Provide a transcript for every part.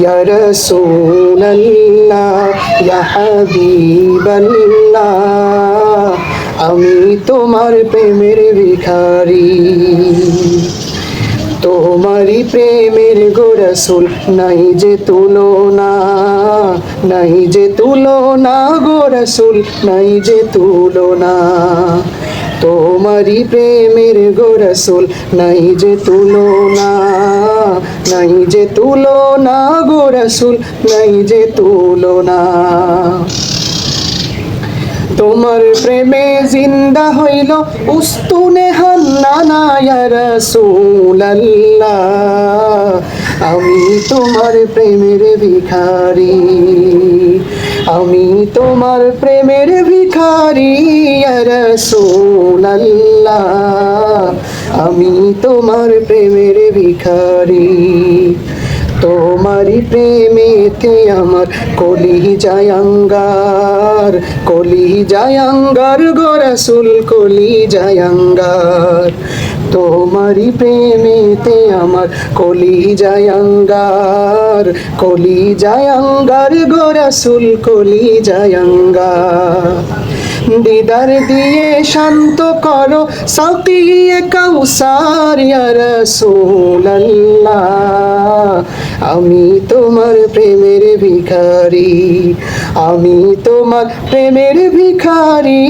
ইয়া রাসূলুল্লাহ ইয়া হাবিবাল্লাহ আমি তোমার প্রেমের ভিখারি। তোমারই প্রেমের গোরসুল নাই যে তুলনা, নাই যে তুলনা গোরসুল নাই যে তুলনা। তোমারই প্রেমের গোরসুল, নাই যে তুলনা, নাই যে তুলনা গোরসুল, নাই যে তুলনা। তোমার প্রেমে জিন্দা হইল উস্তুনে আমি তোমার প্রেমের ভিখারি। আমি তোমার প্রেমের ভিখারি রাসূলুল্লাহ। আমি তোমার প্রেমের ভিখারি। তোমারি প্রেমেতে আমার কলি জায়াঙ্গার কলি জায়াঙ্গার গোরসুল কলি জায়াঙ্গার তোমারি প্রেমেতে আমার কলি জায়াঙ্গার কলি জায়াঙ্গার গোরসুল কলি জায়াঙ্গার দিদার দিয়ে শান্ত করো সাকিয়ে কাউসার, ইয়া রাসূলুল্লাহ। আমি তোমার প্রেমের ভিখারি, আমি তোমার প্রেমের ভিখারি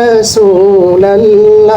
রাসূলুল্লাহ।